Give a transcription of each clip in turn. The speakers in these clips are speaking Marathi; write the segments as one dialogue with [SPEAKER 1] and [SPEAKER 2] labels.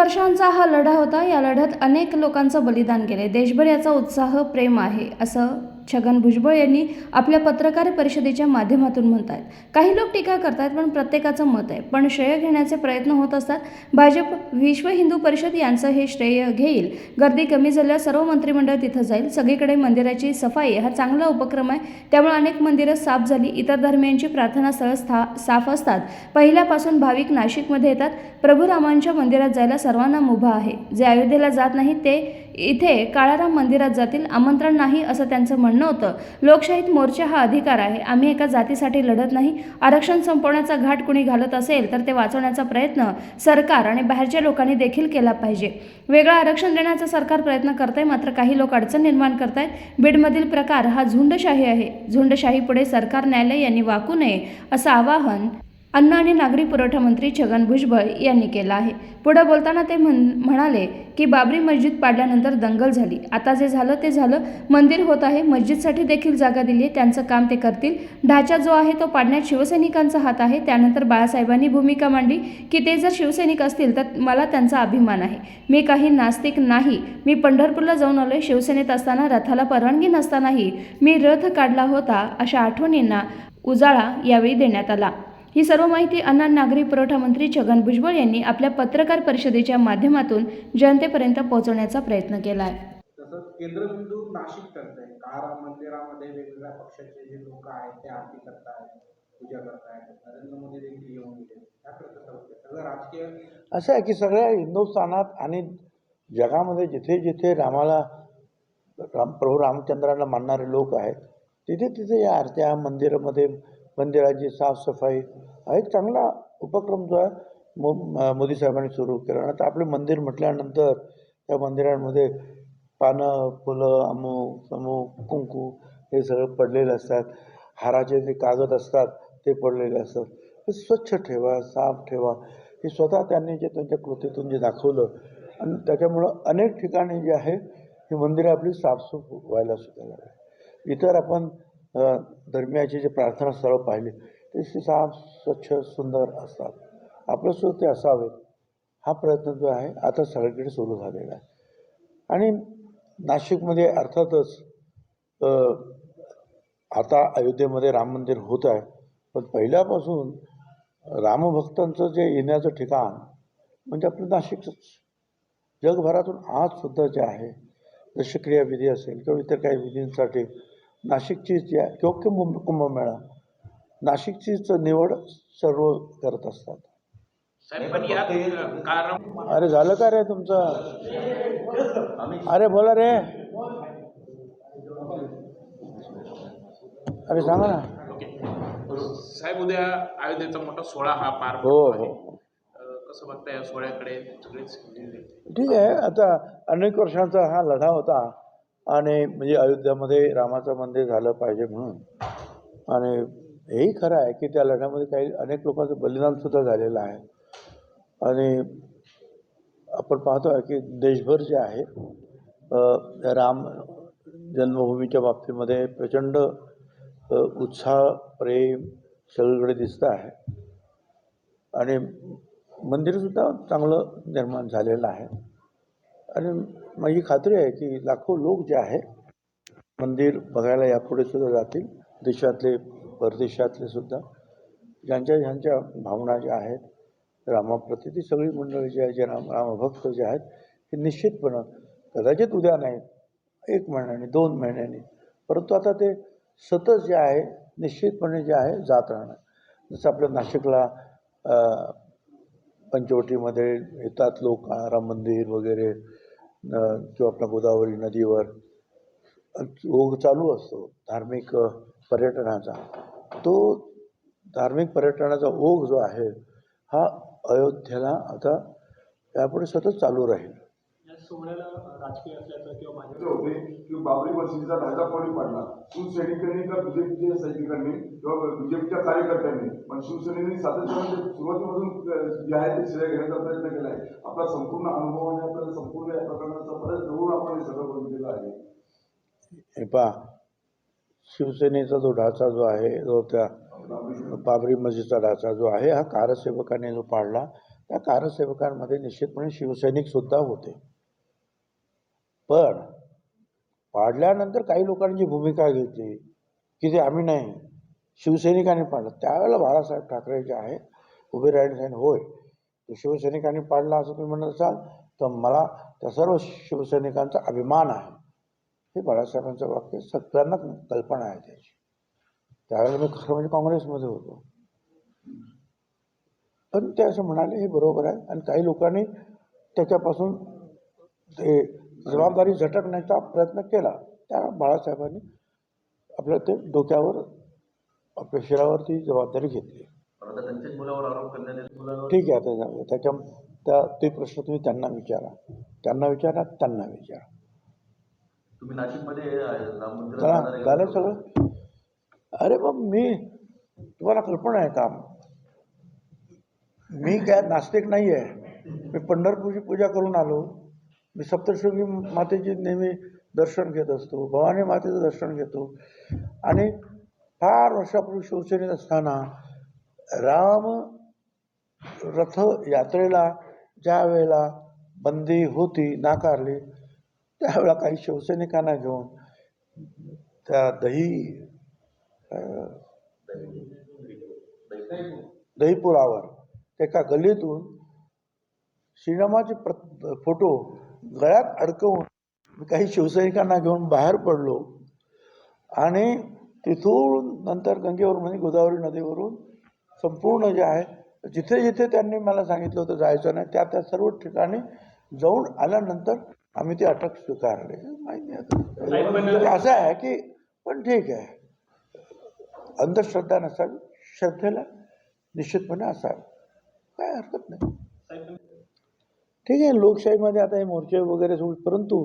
[SPEAKER 1] वर्षांचा हा लढा होता. या लढ्यात अनेक लोकांचं बलिदान केले देशभर याचा उत्साह प्रेम आहे असं छगन भुजबळ यांनी आपल्या पत्रकार परिषदेच्या माध्यमातून म्हणतात काही लोक टीका करतात पण प्रत्येकाचं मत आहे. पण श्रेय घेण्याचे प्रयत्न होत असतात. भाजप विश्व हिंदू परिषद यांचं हे श्रेय घेईल. गर्दी कमी झाल्यास सर्व मंत्रिमंडळ तिथं जाईल. सगळीकडे मंदिराची सफाई हा चांगला उपक्रम आहे. त्यामुळे अनेक मंदिरं साफ झाली. इतर धर्मियांची प्रार्थनास्थळं स्था साफ असतात. पहिल्यापासून भाविक नाशिकमध्ये येतात. प्रभू रामांच्या मंदिरात जायला सर्वांना मुभा आहे. जे अयोध्येला जात नाही ते इथे काळाराम मंदिरात जातील आमंत्रण नाही असं त्यांचं म्हणणं होतं. लोकशाहीत मोर्चा हा अधिकार आहे. आम्ही एका जातीसाठी लढत नाही. आरक्षण संपवण्याचा घाट कुणी घालत असेल तर ते वाचवण्याचा प्रयत्न सरकार आणि बाहेरच्या लोकांनी देखील केला पाहिजे. वेगळं आरक्षण देण्याचा सरकार प्रयत्न करत आहे मात्र काही लोक अडचण निर्माण करत आहेत बीडमधील प्रकार हा झुंडशाही आहे. झुंडशाहीपुढे सरकार न्यायालय यांनी वाकू नये असं आवाहन अन्न आणि नागरी पुरवठा मंत्री छगन भुजबळ यांनी केलं आहे. पुढे बोलताना ते म्हण म्हणाले की बाबरी मस्जिद पाडल्यानंतर दंगल झाली. आता जे झालं ते झालं. मंदिर होत आहे. मस्जिदसाठी देखील जागा दिली आहे त्यांचं काम ते करतील. ढाचा जो आहे तो पाडण्यात शिवसैनिकांचा हात आहे. त्यानंतर बाळासाहेबांनी भूमिका मांडली की ते जर शिवसैनिक असतील तर मला त्यांचा अभिमान आहे. मी काही नास्तिक नाही. मी पंढरपूरला जाऊन आलोय. शिवसेनेत असताना रथाला परवानगी नसतानाही मी रथ काढला होता अशा आठवणींना उजाळा यावेळी देण्यात आला. ही सर्व माहिती अन्न नागरी पुरवठा मंत्री छगन भुजबळ यांनी आपल्या पत्रकार परिषदेच्या माध्यमातून जनतेपर्यंत पोहोचवण्याचा प्रयत्न केला आहे
[SPEAKER 2] तसंच केंद्रबिंदू नाशिक ठरतंय काळाराम मंदिरामध्ये वेगवेगळ्या पक्षाचे जे लोक आहेत ते आरती करतायत पूजा करतायत. नरेंद्र मोदी देखील येऊन गेले. सगळं राजकीय
[SPEAKER 3] असं आहे की सगळ्या हिंदुस्थानात आणि जगामध्ये जिथे जिथे रामाला राम प्रभू रामचंद्राला मानणारे लोक आहेत तिथे तिथे या आरत्या मंदिरामध्ये मंदिराची साफसफाई हा एक चांगला उपक्रम जो आहे मो मोदी साहेबांनी सुरू केला. आता आपले मंदिर म्हटल्यानंतर त्या मंदिरांमध्ये पानं फुलं अमुक अमुक कुंकू हे सगळं पडलेले असतात. हाराचे जे कागद असतात ते पडलेले असतात. हे स्वच्छ ठेवा साफ ठेवा. हे स्वतः त्यांनी जे त्यांच्या कृतीतून जे दाखवलं आणि त्याच्यामुळं अनेक ठिकाणी जे आहे ही मंदिरं आपली साफसूफ व्हायला सुद्धा लागली. इतर आपण धर्मियाचे जे प्रार्थनास्थळं पाहिले ते साफ स्वच्छ सुंदर असतात. आपलं सुद्धा ते असावेत. हा प्रयत्न जो आहे आता सगळीकडे सुरू झालेला आहे. आणि नाशिकमध्ये अर्थातच आता अयोध्येमध्ये राम मंदिर होत आहे पण पहिल्यापासून रामभक्तांचं जे येण्याचं ठिकाण म्हणजे आपलं नाशिकच. जगभरातून आजसुद्धा जे आहे जसे क्रियाविधी असेल किंवा इतर काही विधींसाठी नाशिकची जी आहे किंवा कुंभ कुंभमेळा नाशिकचीच निवड सर्व करत असतात. अरे झालं का रे तुमचं? अरे बोला रे. अरे सांगा ना.
[SPEAKER 4] साहेब उद्या अयोध्येचा मोठा सोहळा हा पार
[SPEAKER 3] हो. हो.
[SPEAKER 4] कसं बघताय या सोहळ्याकडे?
[SPEAKER 3] ठीक आहे आता अनेक वर्षांचा हा लढा होता. आणि म्हणजे अयोध्यामध्ये रामाचं मंदिर झालं पाहिजे म्हणून. आणि हेही खरं आहे की त्या लढ्यामध्ये काही अनेक लोकांचं बलिदानसुद्धा झालेलं आहे. आणि आपण पाहतो आहे की देशभर जे आहे राम जन्मभूमीच्या बाबतीमध्ये प्रचंड उत्साह प्रेम सगळीकडे दिसतं आहे. आणि मंदिरसुद्धा चांगलं निर्माण झालेलं आहे. आणि माझी खात्री आहे की लाखो लोक जे आहे मंदिर बघायला यापुढे सुद्धा जातील देशातले परदेशातले सुद्धा. ज्यांच्या ज्यांच्या भावना ज्या आहेत रामाप्रती ती सगळी मंडळी जी आहे जे राम रामभक्त जे आहेत हे निश्चितपणं कदाचित उद्या नाही एक महिन्याने दोन महिन्यांनी. परंतु आता ते सतत जे आहे निश्चितपणे जे आहे जात राहणार. जसं आपल्या नाशिकला पंचवटीमध्ये येतात लोक राम मंदिर वगैरे. किंवा आपल्या गोदावरी नदीवर ओघ चालू असतो धार्मिक पर्यटनाचा तो धार्मिक पर्यटनाचा ओघ जो आहे हा अयोध्येला आता यापुढे सतत चालू राहील.
[SPEAKER 5] सोहळ्याला राजकीय असल्याचं किंवा भाजप
[SPEAKER 6] होते की बाबरी मशिदीचा ढाचा कोणी पाडला शिवसैनिकांनी का बीजेपीच्या सैनिकांनी किंवा बीजेपीच्या कार्यकर्त्यांनी? पण शिवसेनेने सातत्याने सुरुवातीपासून जे आहे ते श्रेय घेण्याचा प्रयत्न केला आहे. आपला संपूर्ण अनुभव आणि आपल्याला संपूर्ण या प्रकरणाचा परत जवळ आपण हे सगळं बघितलेलं आहे.
[SPEAKER 3] हे पहा शिवसेनेचा जो ढाचा जो आहे जो त्या बाबरी मस्जिदचा ढाचा जो आहे हा कारसेवकाने जो पाडला त्या कारसेवकांमध्ये निश्चितपणे शिवसैनिक सुद्धा होते. पण पाडल्यानंतर काही लोकांची भूमिका घेतली की ते आम्ही नाही शिवसैनिकांनी पाडलं. त्यावेळेला बाळासाहेब ठाकरे जे आहे उभे राहिले सांगितलं होय तो शिवसैनिकांनी पाडला असं तुम्ही म्हणत असाल तर मला त्या सर्व शिवसैनिकांचा अभिमान आहे. हे बाळासाहेबांचं वाक्य सगळ्यांना कल्पना आहे त्याची. त्यावेळेला मी खरं म्हणजे काँग्रेसमध्ये होतो. पण ते असं म्हणाले हे बरोबर आहे. आणि काही लोकांनी त्याच्यापासून ते जबाबदारी झटकण्याचा प्रयत्न केला. त्या बाळासाहेबांनी आपल्या ते डोक्यावर आपल्या शिरावर ती जबाबदारी घेतली. ठीक आहे आता. त्याच्या त्या ते प्रश्न तुम्ही त्यांना विचारा. त्यांना विचारा त्यांना विचारा.
[SPEAKER 7] तुम्ही नाशिकमध्ये
[SPEAKER 3] झालं? सगळं? अरे मग मी तुम्हाला कल्पना आहे का? मी काय नास्तिक नाही आहे मी पंढरपूरची पूजा करून आलो. मी सप्तशृंगी मातेची नेहमी दर्शन घेत असतो भवानी मातेचं दर्शन घेतो. आणि फार वर्षापूर्वी शिवसेनेत असताना राम रथ यात्रेला ज्या वेळेला बंदी होती नाकारली त्यावेळेला काही शिवसैनिकांना घेऊन त्या दही दहीपुरावर एका गल्लीतून श्रीरामाचे प्र फोटो गळ्यात अडकवून मी काही शिवसैनिकांना घेऊन बाहेर पडलो आणि तिथून नंतर गंगेवरून म्हणजे गोदावरी नदीवरून संपूर्ण जे आहे जिथे जिथे त्यांनी मला सांगितलं होतं जायचं नाही त्या त्या सर्व ठिकाणी जाऊन आल्यानंतर आम्ही ती अटक स्वीकारली. माहिती असं आहे की पण ठीक आहे. अंधश्रद्धा नसावी श्रद्धेला निश्चितपणे असावी. काय हरकत नाही. ठीक आहे लोकशाहीमध्ये आता हे मोर्चे वगैरे सोड परंतु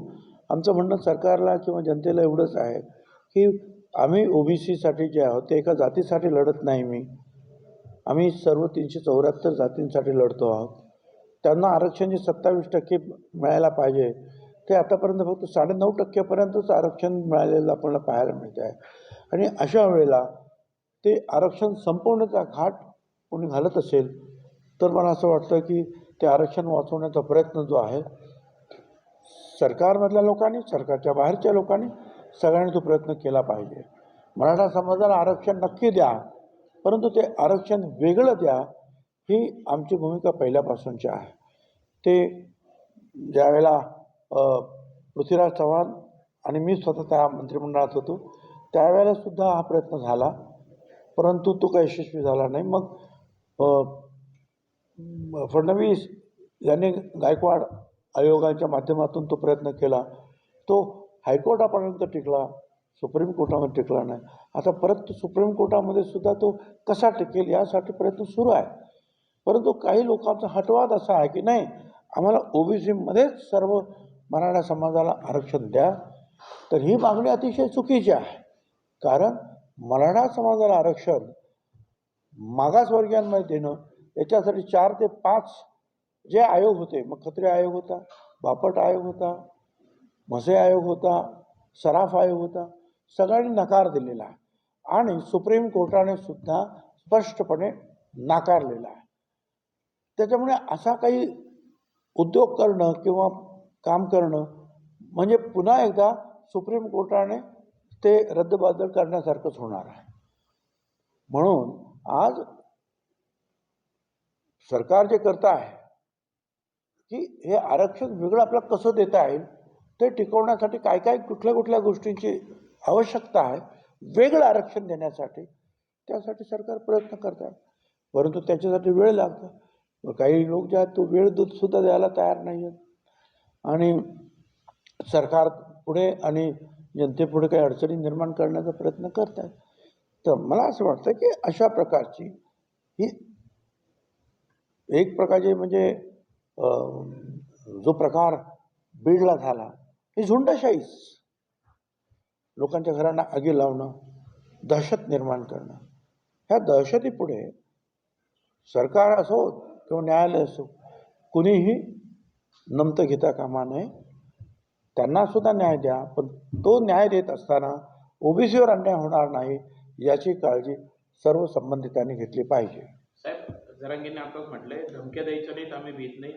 [SPEAKER 3] आमचं म्हणणं सरकारला किंवा जनतेला एवढंच आहे की आम्ही ओबीसीसाठी जे आहोत ते एका जातीसाठी लढत नाही मी. आम्ही सर्व तीनशे चौऱ्याहत्तर जातींसाठी लढतो आहोत. त्यांना आरक्षण जे सत्तावीस टक्के मिळायला पाहिजे. ते आतापर्यंत फक्त साडेनऊ टक्क्यापर्यंतच आरक्षण मिळालेलं आपल्याला पाहायला मिळते आहे. आणि अशा वेळेला ते आरक्षण संपवण्याचा घाट कोणी घालत असेल तर मला असं वाटतं की ते आरक्षण वाचवण्याचा प्रयत्न जो आहे सरकारमधल्या लोकांनी सरकारच्या बाहेरच्या लोकांनी सगळ्यांनी तो प्रयत्न केला पाहिजे. मराठा समाजाला आरक्षण नक्की द्या परंतु ते आरक्षण वेगळं द्या ही आमची भूमिका पहिल्यापासूनची आहे. ते ज्यावेळेला पृथ्वीराज चव्हाण आणि मी स्वतः त्या मंत्रिमंडळात होतो त्यावेळेलासुद्धा हा प्रयत्न झाला परंतु तो काही यशस्वी झाला नाही. मग फडणवीस यांनी गायकवाड आयोगाच्या माध्यमातून तो प्रयत्न केला. तो हायकोर्टापर्यंत टिकला सुप्रीम कोर्टामध्ये टिकला नाही. आता परत सुप्रीम कोर्टामध्ये सुद्धा तो कसा टिकेल यासाठी प्रयत्न सुरू आहे. परंतु काही लोकांचा हटवाद असा आहे की नाही आम्हाला ओबीसीमध्येच सर्व मराठा समाजाला आरक्षण द्या तर ही मागणी अतिशय चुकीची आहे. कारण मराठा समाजाला आरक्षण मागासवर्गीयांमध्ये देणं याच्यासाठी चार ते पाच जे आयोग होते मग खत्रे आयोग होता बापट आयोग होता म्हसे आयोग होता सराफ आयोग होता सगळ्यांनी नकार दिलेला आहे. आणि सुप्रीम कोर्टाने सुद्धा स्पष्टपणे नाकारलेला आहे. त्याच्यामुळे असा काही उद्योग करणं किंवा काम करणं म्हणजे पुन्हा एकदा सुप्रीम कोर्टाने ते रद्दबादल करण्यासारखंच होणार आहे. म्हणून आज सरकार जे करत आहे की हे आरक्षण वेगळं आपल्याला कसं देता येईल ते टिकवण्यासाठी काय काय कुठल्या कुठल्या गोष्टींची आवश्यकता आहे वेगळं आरक्षण देण्यासाठी त्यासाठी सरकार प्रयत्न करत आहे. परंतु त्याच्यासाठी वेळ लागतो. काही लोक जे आहेत तो वेळ दूध सुद्धा द्यायला तयार नाही आहेत. आणि सरकार पुढे आणि जनतेपुढे काही अडचणी निर्माण करण्याचा प्रयत्न करत आहेत. तर मला असं वाटतं की अशा प्रकारची ही एक प्रकारचे म्हणजे जो प्रकार बीडला झाला ही झुंडशाहीच. लोकांच्या घरांना आगी लावणं दहशत निर्माण करणं. ह्या दहशतीपुढे सरकार असो किंवा न्यायालय असो कुणीही नमतं घेता कामा नये. त्यांना सुद्धा न्याय द्या पण तो न्याय देत असताना ओबीसीवर अन्याय होणार नाही याची काळजी सर्व संबंधितांनी घेतली पाहिजे.
[SPEAKER 4] साहेब जरांगींनी आताच म्हटलंय धमक्या द्यायच्या नाहीत आम्ही भीत नाही.